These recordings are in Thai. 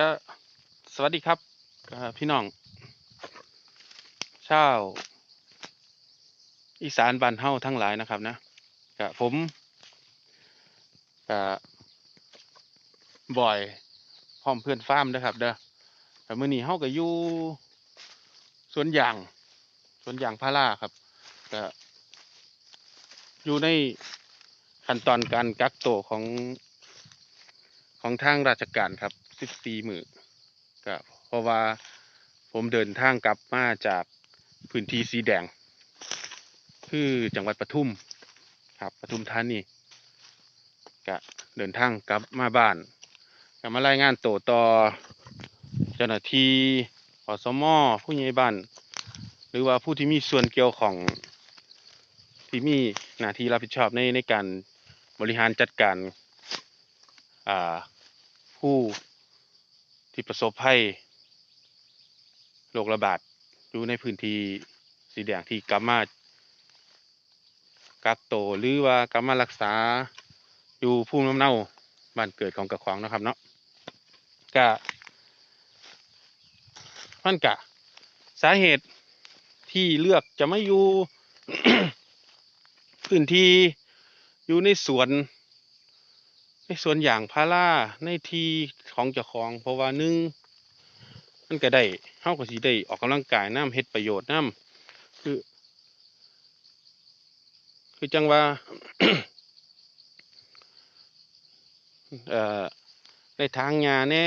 ก็สวัสดีครับพี่น้องชาวอีสานบ้านเฮาทั้งหลายนะครับนะก็ผมก็บ่อยพร้อมเพื่อนฟาร์มนะครับเด้อแต่มื้อนี้เฮาก็อยู่สวนยางสวนยางพาราครับก็อยู่ในขั้นตอนการกักตัวของของทางราชการครับ 14มื้อก็เพราะว่าผมเดินทางกลับมาจากพื้นที่สีแดง คือจังหวัดปทุมครับปทุมธานีก็เดินทางกลับมาบ้านก็มารายงานตัวต่อเจ้าหน้าที่อสมอผู้ใหญ่บ้านหรือว่าผู้ที่มีส่วนเกี่ยวของที่มีหน้าที่รับผิดชอบในในการบริหารจัดการผู้ ที่ประสบภัยโรคระบาดอยู่ในพื้นที่สีแดงที่กลับมากักโตหรือว่ากลับมารักษาอยู่ภูมิลำเนาบ้านเกิดของกระขวางนะครับเนาะก็มันกะ สาเหตุที่เลือกจะไม่อยู่พื้นที่อยู่ในสวน ในสวนอย่างพาราในที่ของเจ้าของ เพราะว่าหนึ่งมันก็ได้เฮาก็สิได้ออกกำลังกายน้ำเฮ็ดประโยชน์น้ำคือ คือจังว่าเอ่อได้ทางหญ้าแน่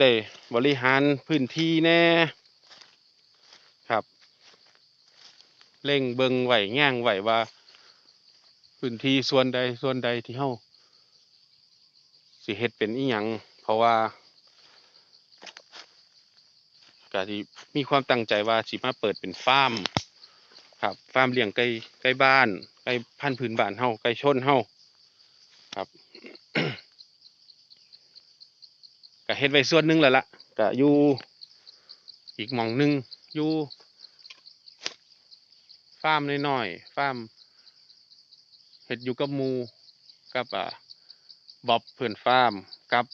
ได้บริหารพื้นที่แน่ครับเร่งเบิงไหวแง่งไหวว่าพื้นที่ส่วนใดส่วนใดที่เฮา สิเฮ็ดเป็นอีหยังเพราะว่าก็สิมีความตั้งใจว่าสิมาเปิดเป็นฟาร์มครับฟาร์มเลี้ยงไก่ไก่บ้านไก่พันพื้นบ้านเฮาไก่ชนเฮาครับก็เฮ็ดไว้ส่วนหนึงแล้วล่ะก็อยู่อีกหม่องหนึงอยู่ฟาร์มน้อยๆฟาร์มเฮ็ดอยู่กับหมู่กับอ่า บ๊อบเพื่อนฟาร์มกับ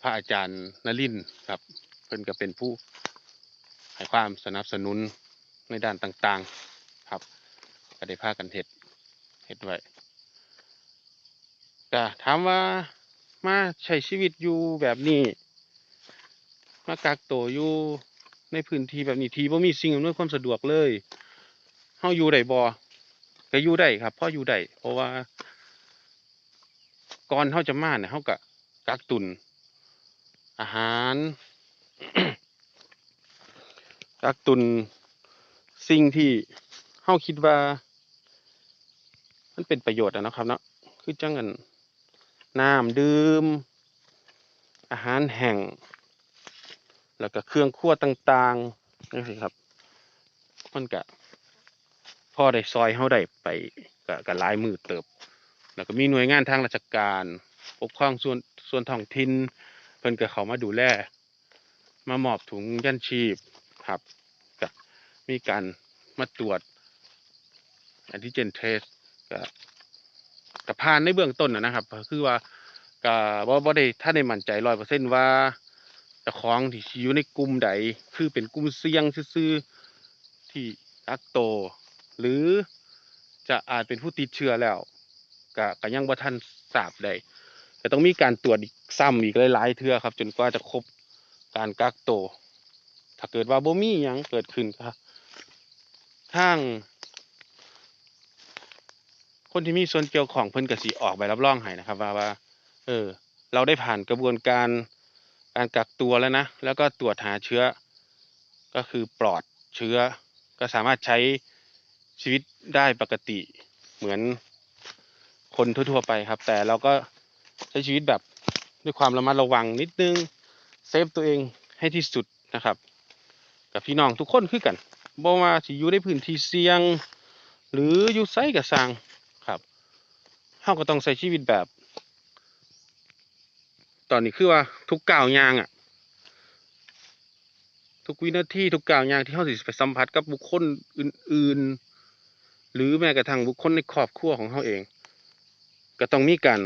พระอาจารย์นลินครับ เพิ่อนก็เป็นผู้ให้ความสนับสนุนในด้านต่างๆ ครับก็ได้พากันเฮ็ดเฮ็ดไว้ก็ถามว่ามาใช้ชีวิตอยู่แบบนี้ มากักตัวอยู่ในพื้นที่แบบนี้ที่บ่มีสิ่งอำนวยความสะดวกเลยเฮาอยู่ได้บ่ก็อยู่ได้ครับพ่ออยู่ได้เพราะว่า ก่อนเขาจะมาเนี่ยเขาก็กักตุน อาหาร กักตุนสิ่งที่เขาคิดว่า มันเป็นประโยชน์นะครับ เนาะคือจังกันน้ำดื่ม อาหารแห้งแล้วก็เครื่องครัวต่างๆนี่สิครับมันก็พ่อได้ซอยเขาได้ไปก็ก็หลายมือเติบ แล้วก็มีหน่วยงานทางราชการปกครองส่วนส่วนท้องถิ่นเพิ่นก็เข้ามาดูแลมามอบถุงยันชีพครับก็มีการมาตรวจแอนติเจนเทสก็ก็ผ่านในเบื้องต้นนะครับ คือว่าก็บ่บ่ได้ถ้าได้มั่นใจ100%ว่าเจ้าของที่อยู่ในกลุ่มใดคือเป็นกลุ่มเสี่ยงซื่อที่กักโต หรือจะอาจเป็นผู้ติดเชื้อแล้ว ก็ก็ยังบ่ทันทราบได้ก็ต้องมีการตรวจอีกซ้ำอีกหลายๆเทื่อครับ จนกว่าจะครบการกักตัวถ้าเกิดว่าบ่มีหยังเกิดขึ้นครับทางคนที่มีส่วนเกี่ยวของเพิ่นก็สิออกใบรับรองให้นะครับ ว่าว่า เออ เราได้ผ่านกระบวนการการกักตัวแล้วนะ แล้วก็ตรวจหาเชื้อ ก็คือปลอดเชื้อ ก็สามารถใช้ชีวิตได้ปกติเหมือน คนทั่วๆไปครับ แต่เราก็ใช้ชีวิตแบบด้วยความระมัดระวังนิดนึงเซฟตัวเองให้ที่สุดนะครับ กับพี่น้องทุกคนคือกันบ่ว่าสิอยู่ในพื้นที่เสี่ยง หรืออยู่ไสก็สร้างครับเฮาก็ต้องใช้ชีวิตแบบ ตอนนี้คือว่าทุกก้าวยางอะ ทุกวินาทีทุกก้าวยางที่เฮาสิไปสัมผัสกับบุคคลอื่น ๆ หรือแม้กระทั่งบุคคลในครอบครัวของเฮาเอง ก็ต้องมีการ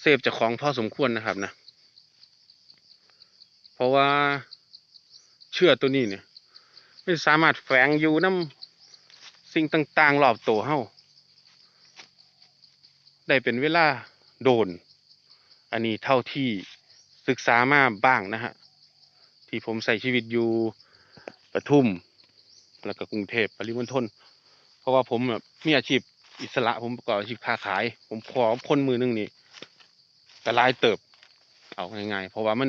เซฟจ้าของพอสมควรนะครับนะ เพราะว่าเชื่อตัวนี้เนี่ยมันสามารถแฝงอยู่น้ำสิ่งต่างๆรอบตัวเฮาได้เป็นเวลาโดน อันนี้เท่าที่ศึกษามาบ้างนะฮะ ที่ผมใส่ชีวิตอยู่ปทุม แล้วก็กรุงเทพปริมณฑลเพราะว่าผมแบบมีอาชีพ อิสระผมประกอบอาชีพค้าขาย ผมขอคนมือหนึงนี่ก็หลายเติบ เอาง่ายๆเพราะว่ามัน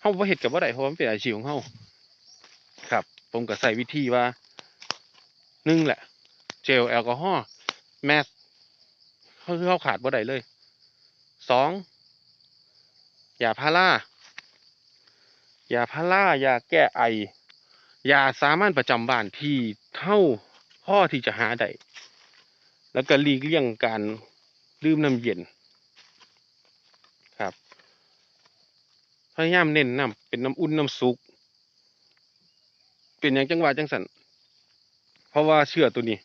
เฮาบ่เฮ็ดกับบ่าไดเพราะมันเป็นอาชีพของเฮาครับ ผมก็ใส่วิธีว่าหนึ่งแหละ เจลแอลกอฮอล์แมสเขาคือเขาขาดบ่ไดเลยสองยาพารายาพารายาแก้ไอยาสามัญประจำบ้านที่เท่าพ่อที่จะหาได้ แล้วก็หลีกเลี่ยงการดื่มน้ำเย็นครับพยายามเน้นน้ำเป็นน้ำอุ่นน้ำซุก เป็นอย่างจังหวะจังสันเพราะว่าเชื้อตัวนี้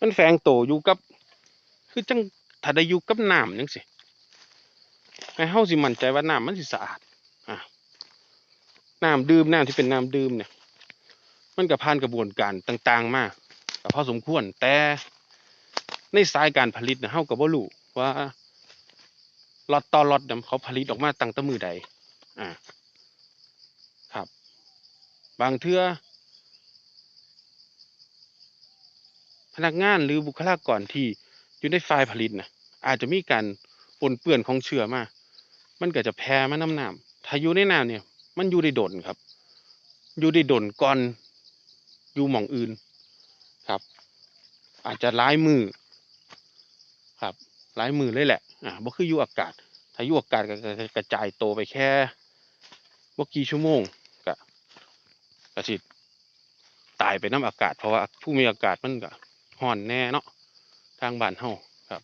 มันแฝงโตวอยู่กับ คือจังถ้าได้อยู่กับน้ำจังสิให้เฮาสิมั่นใจว่าน้ำมันสิสะอาดน้ำดื่มน้ำที่เป็นน้ำดื่มเนี่ย มันก็ผ่านกระบวนการต่าง ๆ มาก็พอสมควรแต่ ในสายการผลิตนะเฮาก็บ่รู้ว่าล็อตต่อล็อตเนี่ยเขาผลิตออกมาตั้งแต่มือใดอ่าครับ บางเทื่อพนักงานหรือบุคลากรที่อยู่ในฝ่ายผลิตนะอาจจะมีการปนเปื้อนของเชื้อมา มันก็จะแพร่มาน้ำน้ำถ้าอยู่ในน้ำเนี่ย มันอยู่ได้ดนครับ อยู่ได้ดนก่อนอยู่หม่องอื่นครับ อาจจะหลายมือ ครับหลายมือเลยแหละอ่าบ่คืออยู่อากาศ ถ้าอยู่อากาศก็ก็ก็กระจายโตไปแค่บ่กี่ชั่วโมงก็ก็สิตายไปน้ำอากาศเพราะว่าผู้มีอากาศมันก็ร้อนแน่เนาะทางบ้านเฮาครับ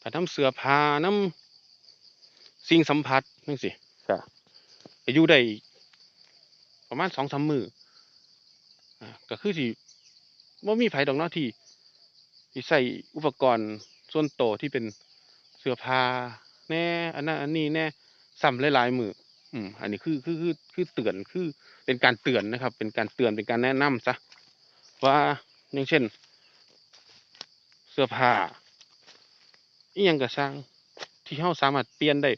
ถ้าน้ำเสื้อผ้าน้ำสิ่งสัมผัสจังซี่ก็อยู่ได้ประมาณสองสามมืออ่าก็คือสิว่ามีไผดอกเนาะที่ที่ใส่อุปกรณ์ ส่วนโตที่เป็นเสื้อผ้าแน่ อันนั้นอันนี้แน่ซ้ำหลายๆมืออืมอันนี้คือคือคือคือเตือนคือเป็นการเตือนนะครับ เป็นการเตือนเป็นการแนะนำซะว่าอย่างเช่น เสื้อผ้าอียังก็ช่างที่เฮาสามารถเปลี่ยนได้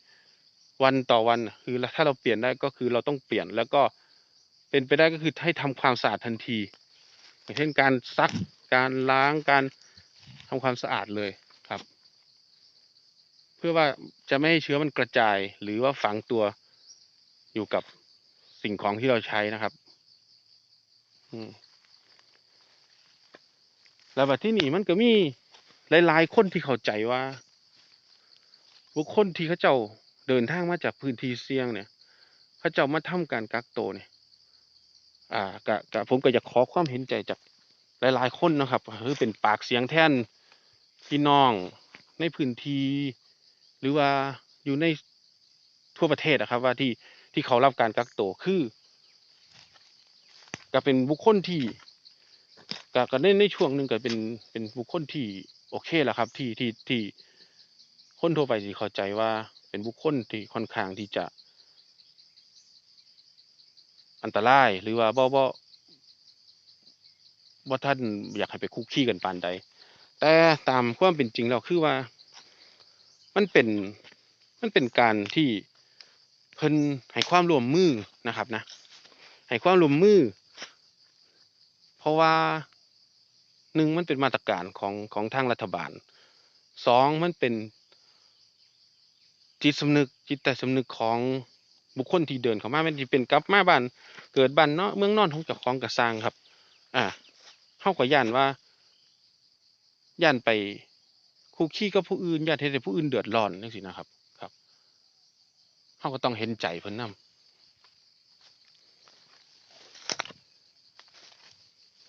วันต่อวันคือถ้าเราเปลี่ยนได้ก็คือเราต้องเปลี่ยนแล้วก็เป็นไปได้ก็คือให้ทำความสะอาดทันที อย่างเช่นการซักการล้างการทำความสะอาดเลย เพื่อว่าจะไม่ให้เชื้อมันกระจาย หรือว่าฝังตัวอยู่กับสิ่งของที่เราใช้นะครับแล้วแบัดที่นี่มันก็มีหลาย ๆ คนที่เข้าใจว่า บุคคลที่เขาเจ้าเดินทางมาจากพื้นที่เสี่ยงเนี่ย เขาเจ้ามาทำการกักตัวเนี่ย อ่ากะกะผมก็อยากขอความเห็นใจจากหลาย ๆ คนนะครับคือเป็นปากเสียงแท่นพี่น้องในพื้นที่ รือว่าอยู่ในทั่วประเทศอะครับ ว่าที่ที่เขารับการกักตัวคือ ก็เป็นบุคคลที่ก็ก็ในในช่วงหนึ่งก็เป็นเป็นบุคคลที่โอเคแหละครับ ที่ที่ที่คนทั่วไปสิเข้าใจว่าเป็นบุคคลที่ค่อนข้างที่จะ อันตรายหรือว่าบ่บ่บ่ท่านอยากให้ไปคุกคีกันปานใดแต่ตามความเป็นจริงแล้วคือว่า มันเป็นมันเป็นการที่เพิ่นให้ความร่วมมือนะครับนะให้ความร่วมมือ เพราะว่าหนึ่งมันเป็นมาตรการของของทางรัฐบาลสองมันเป็นจิตสำนึกจิตใต้สำนึกของบุคคลที่เดินเข้ามามันสิเป็นกลับมาบ้านเกิดบ้านเนาะเมืองนอนของเจ้าของก็สร้างครับ อ่าเฮาก็ย้านว่าย้านไป คุกคีกับผู้อื่นย้าเฮ็ดให้ผู้อื่นเดือดร้อนจังซี่นะครับครับเขาก็ต้องเห็นใจเพิ่นนำ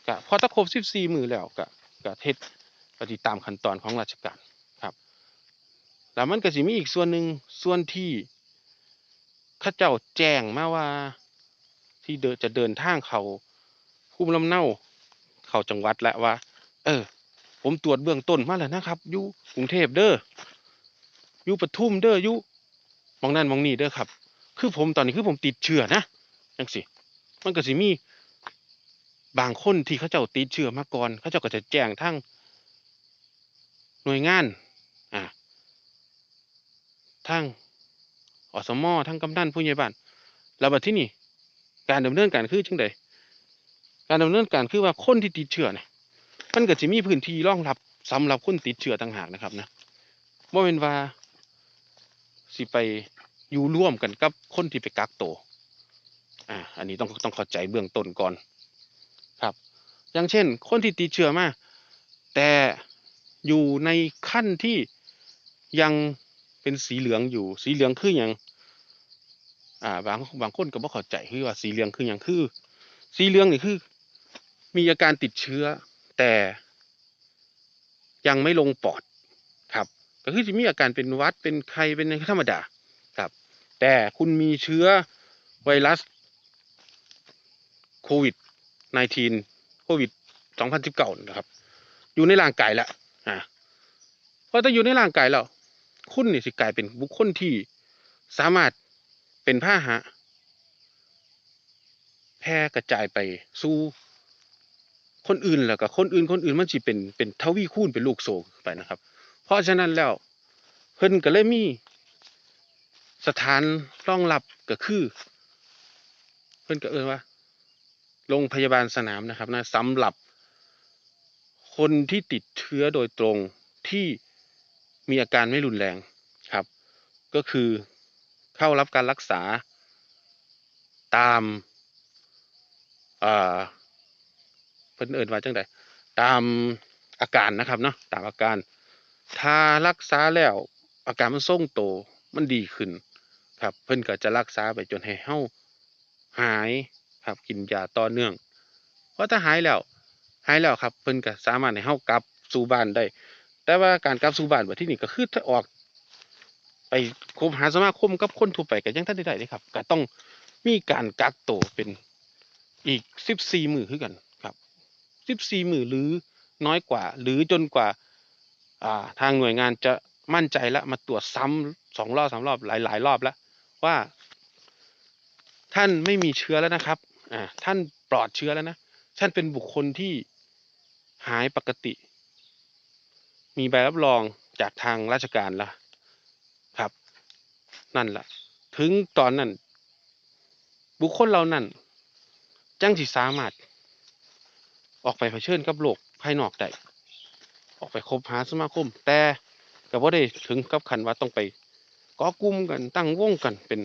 กะพอตะครบสิบสี่มือแล้วกะกะเทศปฏิตามขั้นตอนของราชการครับ แล้วมันก็สิมีอีกส่วนหนึ่งส่วนที่ข้าเจ้าแจ้งมาว่า ที่เดินจะเดินทางเขาภูมิลำเนาเขาจังหวัดแล้วว่า เออ ผมตรวจเบื้องต้นมาแล้วนะครับอยู่กรุงเทพเด้ออยู่ปทุมเด้ออยู่มองนั่นมองนี่เด้อครับ คือผมตอนนี้คือผมติดเชื้อนะจังสิมันก็สิมี บางคนที่เขาเจ้าติดเชื้อมาก่อนเขาเจ้าก็จะแจ้งทั้งหน่วยงานอ่าทั้งอสมอทั้งกำนันผู้ใหญ่บ้านแล้วบัดที่นี่การดำเนินการคือจังใดการดำเนินการคือว่าคนที่ติดเชื้อเนี่ย มันก็จะมีพื้นที่รองรับสำหรับคนติดเชื้อต่างหากนะครับนะว่าเป็นว่าสิไปอยู่ร่วมกันกับคนที่ไปกักตัวอ่า อันนี้ต้องต้องเข้าใจเบื้องต้นก่อนครับ อย่างเช่น คนที่ติดเชื้อมา แต่อยู่ในขั้นที่ยังเป็นสีเหลืองอยู่ สีเหลืองคืออย่างอ่า บางบางคนก็บ่เข้าใจคือว่าสีเหลืองคืออย่างคือ สีเหลืองนี่คือ มีอาการติดเชื้อ แต่ยังไม่ลงปอดครับ ก็คือจะมีอาการเป็นวัดเป็นไข้เป็นธรรมดาครับ แต่คุณมีเชื้อไวรัสโควิด -19 โควิด 2019 นะครับ อยู่ในร่างกายแล้วอ่าพอถ้าอยู่ในร่างกายแล้วคุณนี่สิกลายเป็นบุคคลที่สามารถเป็นพาหะแพร่กระจายไปสู่ คนอื่นแล้วก็คนอื่นคนอื่นมันสิเป็นเป็นทวีคูณเป็นลูกโซ่ไปนะครับ เพราะฉะนั้นแล้วเพิ่นก็เลยมีสถานรองรับก็คือ เพิ่นก็เอ่ยว่าโรงพยาบาลสนามนะครับนะสำหรับคนที่ติดเชื้อโดยตรงที่มีอาการไม่รุนแรงครับ ก็คือเข้ารับการรักษาตามอ่า เพิ่นเอิ้นว่าจังไดตามอาการนะครับเนาะตามอาการถ้ารักษาแล้วอาการมันทรงโตมันดีขึ้น ครับ เพิ่นก็จะรักษาไปจนให้เฮาหายครับกินยาต่อเนื่องเพราะถ้าหายแล้วหายแล้วครับ เพิ่นก็สามารถให้เฮากลับสู่บ้านได้ แต่ว่าการกลับสู่บ้านแบบที่นี่ก็คือถ้าออก ไปคบหาสมาคมกับคนทั่วไปก็ยังทันได้ได้เลยครับก็ต้องมีการกักตัวเป็นอีก14มื้อคือกัน สิบสี่หมื่นหรือน้อยกว่า หรือจนกว่าทางหน่วยงานจะมั่นใจแล้วมาตรวจซ้ำสองรอบสามรอบหลายหลายรอบแล้ว ว่า ท่านไม่มีเชื้อแล้วนะครับท่านปลอดเชื้อแล้วนะท่านเป็นบุคคลที่หายปกติ มีใบรับรองจากทางราชการแล้วครับ นั่นแหละถึงตอนนั้น บุคคลเหล่านั้นจังสิสามารถ ออกไปเผชิญกับโลกภายนอกได้ออกไปคบหาสมาคม แต่ก็บ่ได้ถึงกับขั้นว่าต้องไปก่อกลุ่มกันตั้งวงกันเป็น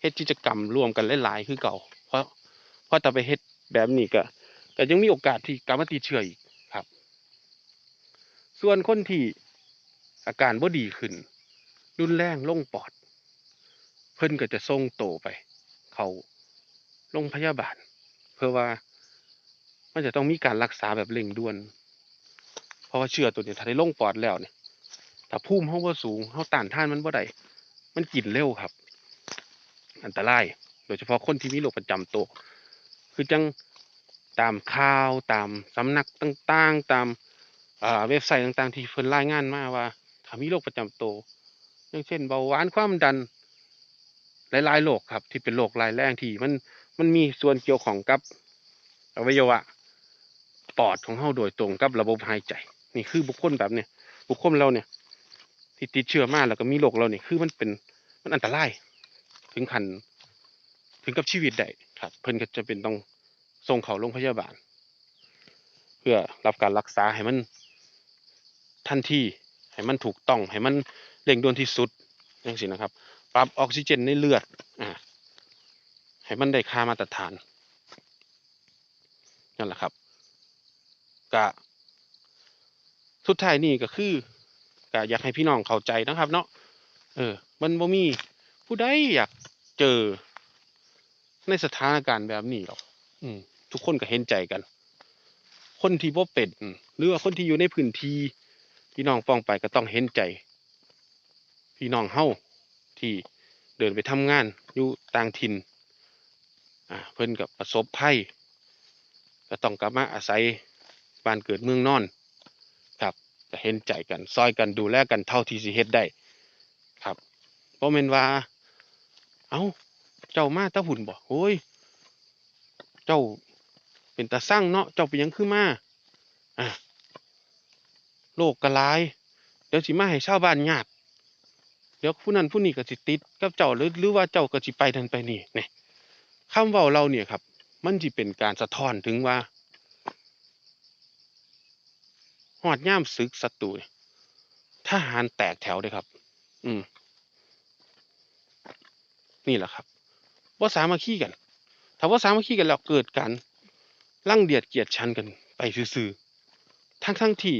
เฮ็ดกิจกรรมรวมกันหลายๆคือเก่า เพราะเพราะถ้าไปเฮ็ดแบบนี้ก็ก็ยังมีโอกาสที่กลับมาติดเชื้ออีกครับ ส่วนคนที่อาการบ่ดีขึ้น รุนแรงลงปอด เพิ่นก็จะส่งโตไป เขาโรงพยาบาล เพื่อว่า มันจะต้องมีการรักษาแบบเร่งด่วน เพราะว่าเชื้อตัวนี้ถ้าได้ลงปอดแล้วเนี่ยถ้าภูมิเฮาบ่สูงเฮาต้านท่านมันบ่ได้มันกินเร็วครับ อันตราย โดยเฉพาะคนที่มีโรคประจำตัวคือจังตามข่าวตามสำนักต่างๆ ตามาเว็บไซต์ต่างๆ ที่เพิ่นรายงานมาว่าถ้ามีโรคประจำตัวอย่างเช่นเบาหวานความดันหลายๆโรคครับ ที่เป็นโรครายแรงที่มันมันมีส่วนเกี่ยวของกับอวัยวะ ปอดของเฮาโดยตรงกับระบบหายใจ นี่คือบุคคลแบบเนี้ยบุคคลเราเนี่ย ที่ติดเชื้อมาแล้วก็มีโรคเราเนี่ยคือมันเป็นมันอันตราย ถึงขั้นถึงกับชีวิตได้ครับ เพิ่นก็จะเป็นต้องส่งเขาโรงพยาบาล เพื่อรับการรักษาให้มันทันทีให้มันถูกต้องให้มันเร่งด่วนที่สุดจังซี่นะครับ ปรับออกซิเจนในเลือดอ่าให้มันได้ค่ามาตรฐานนั่นแหละครับ กะสุดท้ายนี่ก็คือกะอยากให้พี่น้องเข้าใจนะครับ เนาะเออ มันบ่มีผู้ใดอยากเจอในสถานการณ์แบบนี้หรอกอืม ทุกคนก็เห็นใจกัน คนที่บ่เป็นหรือว่าคนที่อยู่ในพื้นที่พี่น้องป้องไปก็ต้องเห็นใจ พี่น้องเฮาที่เดินไปทำงานอยู่ต่างถิ่นอ่าเพิ่นกับประสบภัยก็ต้องกลับมาอาศัย บ้านเกิดเมืองนอน ครับก็เห็นใจกันซอยกันดูแลกันเท่าที่สิเฮ็ดได้ ครับบ่แม่นว่า เอ้า เจ้ามาตะหุ่นบ่โอ้ย เจ้าเป็นตาสร้างเนาะ เจ้าเป็นยังคือมา อะ โลกก็หลาย เดี๋ยวสิมาให้ชาวบ้านยากเดี๋ยวผู้นั้นผู้นี้ก็สิติดกับเจ้าหรือหรือว่าเจ้าก็สิไปนั่นไปนี่นี่คำเว้าเราเนี่ยครับ มันสิเป็นการสะท้อนถึงว่า ฮอดยามศึกศัตรูนี่ทหารแตกแถวเด้อครับ อืม นี่แหละครับบ่สามัคคีกัน ถ้าบ่สามัคคีกันแล้วเกิดการรังเดียดเกลียดชันกันไปซื่อๆทั้งทั้งที่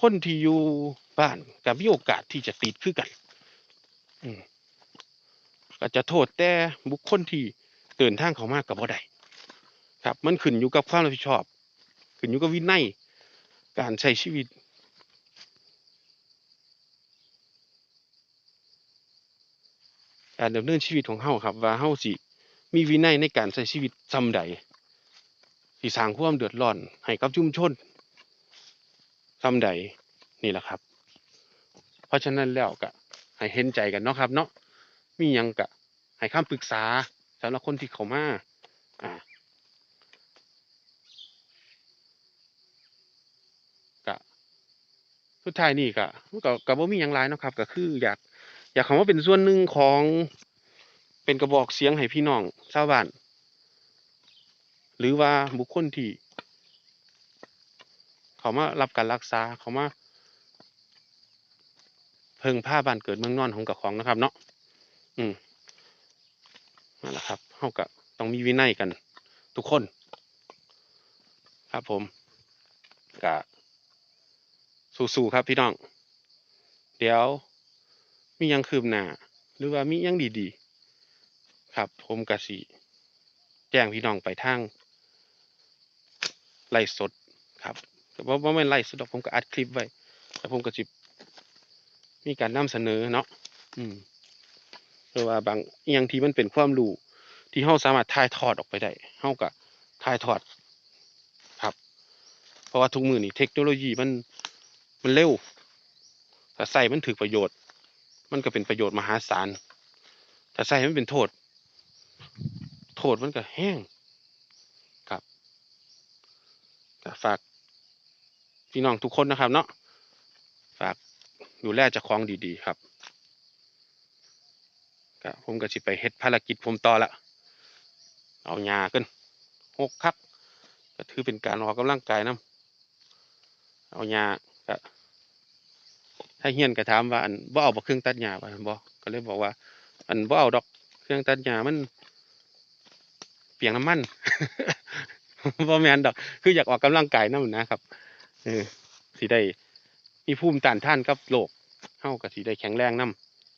คนที่อยู่บ้านกับมีโอกาสที่จะติดคือกัน อืมก็จะโทษแต่บุคคลที่เดินทางเขามากับบ่ได้ครับ มันขึ้นอยู่กับความรับผิดชอบ ขึ้นอยู่กับวินัยการใช้ชีวิต การดำเนินชีวิตของเฮาครับ ว่าเฮาสิมีวินัยในการใช้ชีวิตซำใดสิสร้างความเดือดร้อนให้กับชุมชนซำใดนี่แหละครับ เพราะฉะนั้นแล้วก็ให้เห็นใจกันเนาะครับ เนาะมียังก็ให้คำปรึกษาสำหรับคนที่เขามาอ่าก็ สุดท้ายนี่ก็มันก็ก็บ่มีหยังหลายเนะครับ ก็คืออยาก อยากเข้ามาเป็นส่วนหนึ่งของเป็นกระบอกเสียงให้พี่น้องชาวบ้าน หรือว่าบุคคลที่ เขามารับการรักษาเขามาเพิ่งผ้าบ้านเกิดเมืองนอนของกับของนะครับ เนาะอืมนั่นแหละครับเฮาก็ต้องมีวินัยกัน ทุกคน ครับผมก็ สู้ๆครับพี่น้อง เดี๋ยวมียังคืบหน้าหรือว่ามียังดีๆ ครับผมกสิแจ้งพี่น้องไปทางไลฟ์สดครับแต่ว่าบ่แม่นไลฟ์สดผมก็อัดคลิปไว้แล้วผมก็สิมีการนำเสนอเนาะอืมเพราะว่าบางอหยังที่มันเป็นความรู้ที่เฮาสามารถถ่ายทอดออกไปได้เฮาก็ถ่ายทอด ครับ เพราะว่าทุกมือนี้เทคโนโลยีมัน มันเร็วถ้าใส่มันถึกประโยชน์ มันก็เป็นประโยชน์มหาศาลถ้าใส่มันเป็นโทษ โทษมันก็แห้งครับฝากพี่น้องทุกคนนะครับ เนาะฝากดูแลเจ้าของดีๆครับก็ผมก็สิไปเฮ็ดภารกิจผมต่อละ เอาหญ้าขึ้นหกคักก็ถือเป็นการออกกำลังกายนํเอาหญ้า ถ้าเฮียนก็ถามว่าอันบ่เอาบ่เครื่องตัดหญ้าบ่บ่ก็เลยบอกว่า อันบ่เอาดอกเครื่องตัดหญ้ามัน เปลียงน้ำมันบ่แม่นดอก คืออยากออกกำลังกายนำนะครับเออสิได้มีภูมิต้านทานกับโรคเฮาก็สิได้แข็งแรงนํ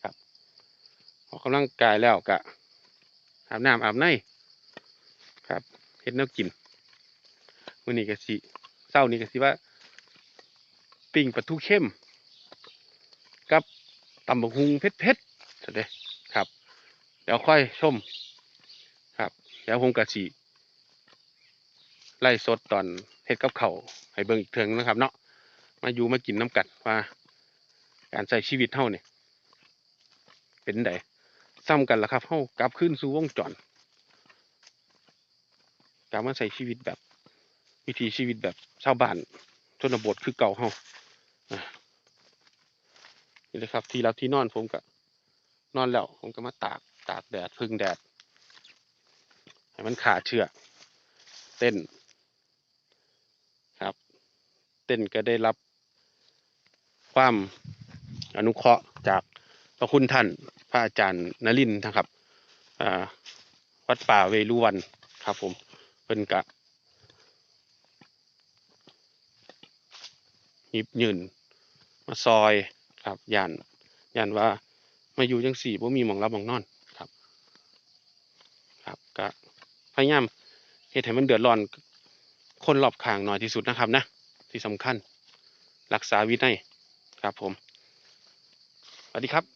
ครับออกกำลังกายแล้วก็อาบน้ำอาบในครับเฮ็ดแนวกินมื้อนี้ก็สิเช้านี้ก็สิว่า ปิ้งปลาทูเข้ม กับตำบักหุ่งเผ็ดๆซะเด้ครับ เดี๋ยวค่อยชม ครับ เดี๋ยวผมก็สิไล่สดตอนเฮ็ดกับเขาให้เบิ่งอีกเทื่อนึงนะครับ เนาะมาอยู่มากินน้ำกัดว่าการใช้ชีวิตเฮาเนี่ยเป็นไดซ้ำกันล่ะครับเฮากลับคืนสู่วงจรกลับมาใช้ชีวิตแบบ วิถีชีวิตแบบชาวบ้านชนบทคือเก่าเฮาอะ นี่เลยครับ ที่รับที่นอนผมก็นอนแล้วผมก็มาตากตากแดดพึ่งแดด ให้มันขาเชือกเต้นครับ เต้นก็ได้รับความอนุเคราะห์จากพระคุณท่านพระอาจารย์นลินทร์นะครับวัดป่าเวรุวันครับผมเพิ่นกะหยิบยืน มาซอยครับย่านยันว่ามาอยู่จังสี่บ่มีหมองรับหมองนอนครับ ครับก็พยายามเหตุให้มันเดือดร้อนคนรอบข้างหน่อยที่สุดนะครับนะ ที่สำคัญรักษาวินัยครับผมสวัสดีครับ